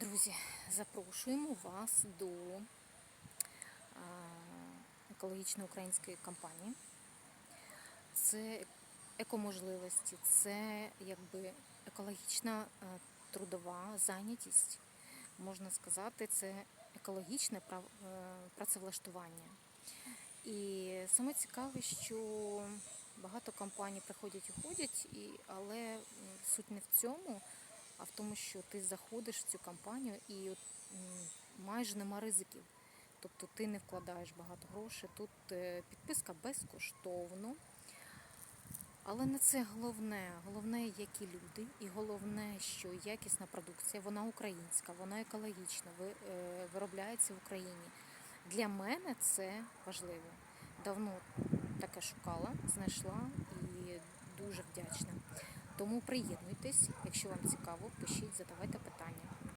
Друзі, запрошуємо вас до а, екологічної української кампанії. Це екоможливості, це якби екологічна трудова зайнятість, можна сказати, це екологічне е, працевлаштування. І саме цікаве, що багато компаній приходять і ходять, але суть не в цьому, а в тому, що ти заходиш в цю компанію і от, майже нема ризиків. Тобто ти не вкладаєш багато грошей. Тут е, підписка безкоштовно. Але не це головне. Головне, які люди, і головне, що якісна продукція, вона українська, вона екологічна, е, виробляється в Україні. Для мене це важливо. Давно таке шукала, знайшла і. Тому приєднуйтесь, якщо вам цікаво, пишіть, задавайте питання.